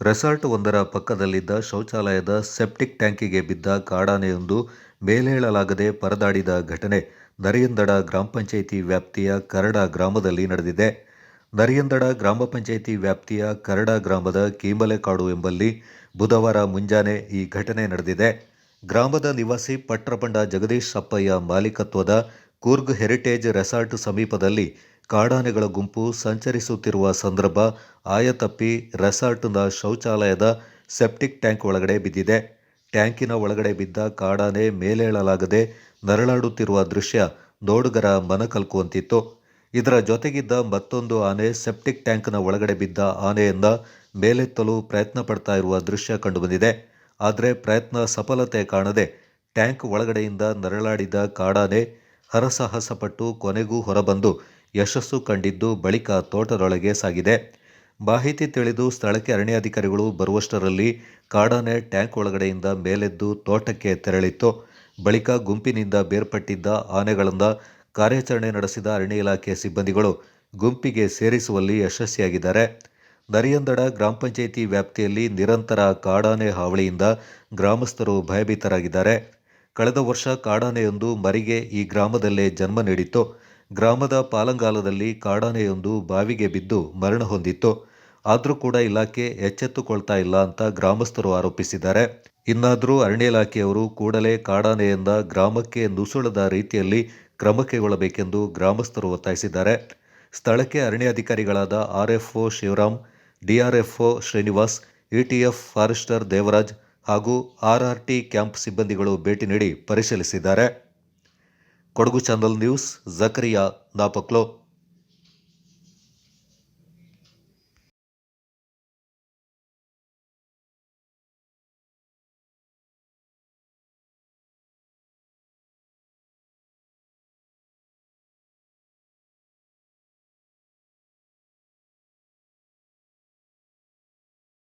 Resort ಒಂದರ ಪಕ್ಕದಲ್ಲಿದ್ದ ಶೌಚಾಲಯದ septic ಟ್ಯಾಂಕಿಗೆ ಬಿದ್ದ ಕಾಡಾನೆಯೊಂದು ಮೇಲೇಳಲಾಗದೆ ಪರದಾಡಿದ ಘಟನೆ ನರಿಯಂದಡ ಗ್ರಾಮ ಪಂಚಾಯಿತಿ ವ್ಯಾಪ್ತಿಯ ಕರಡ ಗ್ರಾಮದಲ್ಲಿ ನಡೆದಿದೆ. ನರಿಯಂದಡ ಗ್ರಾಮ ಪಂಚಾಯಿತಿ ವ್ಯಾಪ್ತಿಯ ಕರಡ ಗ್ರಾಮದ ಕೀಮಲೆಕಾಡು ಎಂಬಲ್ಲಿ ಬುಧವಾರ ಮುಂಜಾನೆ ಈ ಘಟನೆ ನಡೆದಿದೆ. ಗ್ರಾಮದ ನಿವಾಸಿ ಪಟ್ರಪಂಡ ಜಗದೀಶ್ ಅಪ್ಪಯ್ಯ ಮಾಲೀಕತ್ವದ ಕೂರ್ಗ್ ಹೆರಿಟೇಜ್ ರೆಸಾರ್ಟ್ ಸಮೀಪದಲ್ಲಿ ಕಾಡಾನೆಗಳ ಗುಂಪು ಸಂಚರಿಸುತ್ತಿರುವ ಸಂದರ್ಭ ಆಯತಪ್ಪಿ ರೆಸಾರ್ಟ್ನ ಶೌಚಾಲಯದ ಸೆಪ್ಟಿಕ್ ಟ್ಯಾಂಕ್ ಒಳಗಡೆ ಬಿದ್ದಿದೆ. ಟ್ಯಾಂಕಿನ ಒಳಗಡೆ ಬಿದ್ದ ಕಾಡಾನೆ ಮೇಲೇಳಲಾಗದೆ ನರಳಾಡುತ್ತಿರುವ ದೃಶ್ಯ ನೋಡುಗರ ಮನಕಲ್ಕುವಂತಿತ್ತು ಇದರ ಜೊತೆಗಿದ್ದ ಮತ್ತೊಂದು ಆನೆ ಸೆಪ್ಟಿಕ್ ಟ್ಯಾಂಕ್ನ ಒಳಗಡೆ ಬಿದ್ದ ಆನೆಯಿಂದ ಮೇಲೆತ್ತಲು ಪ್ರಯತ್ನ ಪಡ್ತಾ ಇರುವ ದೃಶ್ಯ ಕಂಡುಬಂದಿದೆ. ಆದರೆ ಪ್ರಯತ್ನ ಸಫಲತೆ ಕಾಣದೆ ಟ್ಯಾಂಕ್ ಒಳಗಡೆಯಿಂದ ನರಳಾಡಿದ ಕಾಡಾನೆ ಹರಸಾಹಸಪಟ್ಟು ಕೊನೆಗೂ ಹೊರಬಂದು ಯಶಸ್ಸು ಕಂಡಿದ್ದು ಬಳಿಕ ತೋಟದೊಳಗೆ ಸಾಗಿದೆ. ಮಾಹಿತಿ ತಿಳಿದು ಸ್ಥಳಕ್ಕೆ ಅರಣ್ಯಾಧಿಕಾರಿಗಳು ಬರುವಷ್ಟರಲ್ಲಿ ಕಾಡಾನೆ ಟ್ಯಾಂಕ್ ಒಳಗಡೆಯಿಂದ ಮೇಲೆದ್ದು ತೋಟಕ್ಕೆ ತೆರಳಿತ್ತು. ಬಳಿಕ ಗುಂಪಿನಿಂದ ಬೇರ್ಪಟ್ಟಿದ್ದ ಆನೆಗಳಿಂದ ಕಾರ್ಯಾಚರಣೆ ನಡೆಸಿದ ಅರಣ್ಯ ಇಲಾಖೆ ಸಿಬ್ಬಂದಿಗಳು ಗುಂಪಿಗೆ ಸೇರಿಸುವಲ್ಲಿ ಯಶಸ್ವಿಯಾಗಿದ್ದಾರೆ. ನರಿಯಂದಡ ಗ್ರಾಮ ಪಂಚಾಯಿತಿ ವ್ಯಾಪ್ತಿಯಲ್ಲಿ ನಿರಂತರ ಕಾಡಾನೆ ಹಾವಳಿಯಿಂದ ಗ್ರಾಮಸ್ಥರು ಭಯಭೀತರಾಗಿದ್ದಾರೆ. ಕಳೆದ ವರ್ಷ ಕಾಡಾನೆಯೊಂದು ಮರಿಗೆ ಈ ಗ್ರಾಮದಲ್ಲೇ ಜನ್ಮ ನೀಡಿತ್ತು. ಗ್ರಾಮದ ಪಾಲಂಗಾಲದಲ್ಲಿ ಕಾಡಾನೆಯೊಂದು ಬಾವಿಗೆ ಬಿದ್ದು ಮರಣ ಹೊಂದಿತ್ತು. ಆದರೂ ಕೂಡ ಇಲಾಖೆ ಎಚ್ಚೆತ್ತುಕೊಳ್ತಾ ಇಲ್ಲ ಅಂತ ಗ್ರಾಮಸ್ಥರು ಆರೋಪಿಸಿದ್ದಾರೆ. ಇನ್ನಾದರೂ ಅರಣ್ಯ ಇಲಾಖೆಯವರು ಕೂಡಲೇ ಕಾಡಾನೆಯಿಂದ ಗ್ರಾಮಕ್ಕೆ ನುಸುಳದ ರೀತಿಯಲ್ಲಿ ಕ್ರಮ ಕೈಗೊಳ್ಳಬೇಕೆಂದು ಗ್ರಾಮಸ್ಥರು ಒತ್ತಾಯಿಸಿದ್ದಾರೆ. ಸ್ಥಳಕ್ಕೆ ಅರಣ್ಯಾಧಿಕಾರಿಗಳಾದ RFO Shivaram, DRFO Srinivas, ETF forester Devaraj ಹಾಗೂ ಆರ್ಆರ್ಟಿ ಕ್ಯಾಂಪ್ ಸಿಬ್ಬಂದಿಗಳು ಭೇಟಿ ನೀಡಿ ಪರಿಶೀಲಿಸಿದ್ದಾರೆ. Kodagu channel news Zakariya Napoklu.